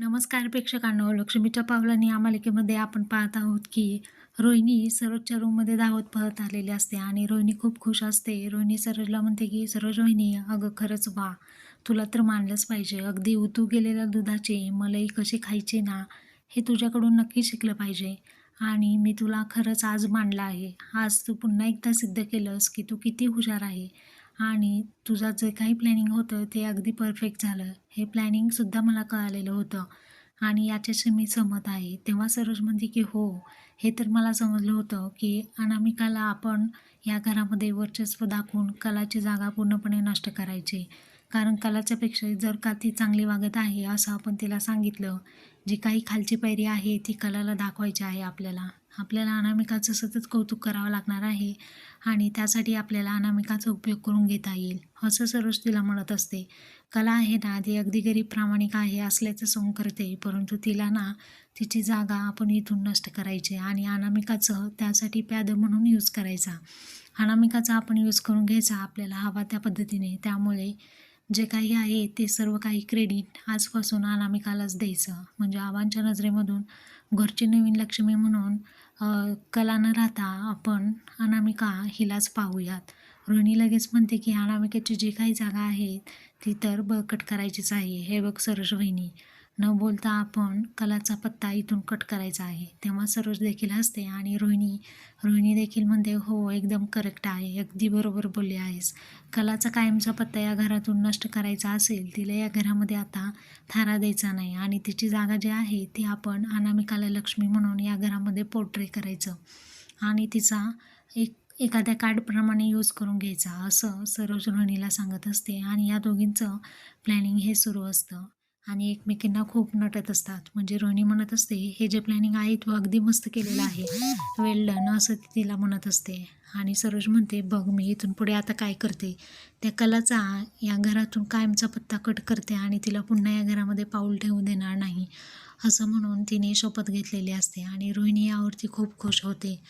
नमस्कार प्रेक्षकांनो लक्ष्मीच्या पावलांनी या मालिकेमध्ये आपण पाहत आहोत की रोहिणी सरोजच्या रूममध्ये धावत पळत आलेली असते आणि रोहिणी खूप खुश असते. रोहिणी सरोजला म्हणते की सरोज रोहिणी अगं खरंच वा तुला तर मानलंच पाहिजे. अगदी उतू गेलेल्या दुधाचे मलई कशी खायचे ना हे तुझ्याकडून नक्की शिकलं पाहिजे. आणि मी तुला खरंच आज मानलं आहे. आज तू पुन्हा एकदा सिद्ध केलंस की तू किती हुशार आहे. आणि तुझा जे काही प्लॅनिंग होतं ते अगदी परफेक्ट झालं. हे प्लॅनिंगसुद्धा मला कळालेलं होतं. आणि याच्याशी मी सहमत आहे. तेव्हा सरोज म्हणते की हो हे तर मला समजलं होतं की अनामिकाला आपण या घरामध्ये वर्चस्व दाखवून कलाची जागा पूर्णपणे नष्ट करायची. कारण कलाच्यापेक्षा जर का ती चांगली वागत आहे असं आपण तिला सांगितलं जी काही खालची पायरी आहे ती कलाला दाखवायची आहे आपल्याला. आपल्याला अनामिकाचं सतत कौतुक करावं लागणार आहे आणि त्यासाठी आपल्याला अनामिकाचा उपयोग करून घेता येईल असं सरोज तिला म्हणत असते. कला आहे ना ती अगदी गरीब प्रामाणिक आहे असल्याचं सोंग करते परंतु तिला ना तिची जागा आपण इथून नष्ट करायची आणि अनामिकाचं त्यासाठी प्याद म्हणून यूज करायचा. अनामिकाचा आपण यूज करून घ्यायचा आपल्याला हवा त्या पद्धतीने. त्यामुळे जे काही आहे ते सर्व काही क्रेडिट आजपासून अनामिकालाच द्यायचं. म्हणजे आबांच्या नजरेमधून घरची नवीन लक्ष्मी म्हणून कला न राहता आपण अनामिका हिलाच पाहूयात. रोहिणी लगेच म्हणते की अनामिकेची जी काही जागा आहे ती तर बळकट करायचीच आहे. हे बघ सरस वहिनी न बोलता आपण कलाचा पत्ता इथून कट करायचा आहे. तेव्हा सरोज देखील हसते आणि रोहिणी रोहिणी देखील म्हणते हो एकदम करेक्ट आहे. अगदी बरोबर बोलली आहेस. कलाचा कायमचा पत्ता या घरातून नष्ट करायचा असेल तिला या घरामध्ये आता थारा द्यायचा नाही आणि तिची जागा जी आहे ती आपण अनामिकाला लक्ष्मी म्हणून या घरामध्ये पोर्ट्रे करायचं आणि तिचा एक एखाद्या कार्डप्रमाणे यूज करून घ्यायचा असं सरोज रोहिणीला सांगत असते आणि या दोघींचं प्लॅनिंग हे सुरू असतं. आणि एकमेकींना खूप नटत असतात. म्हणजे रोहिणी म्हणत असते हे जे प्लॅनिंग आहे तू अगदी मस्त केलेलं आहे. वेल डन असं ती तिला म्हणत असते. आणि सरोज म्हणते बघ मी इथून पुढे आता काय करते? त्या कलाचा या घरातून कायमचा पत्ता कट करते आणि तिला पुन्हा या घरामध्ये पाऊल ठेवू देणार नाही. असं म्हणून तिने शपथ घेतलेली असते आणि रोहिणी यावरती खूप खुश होते.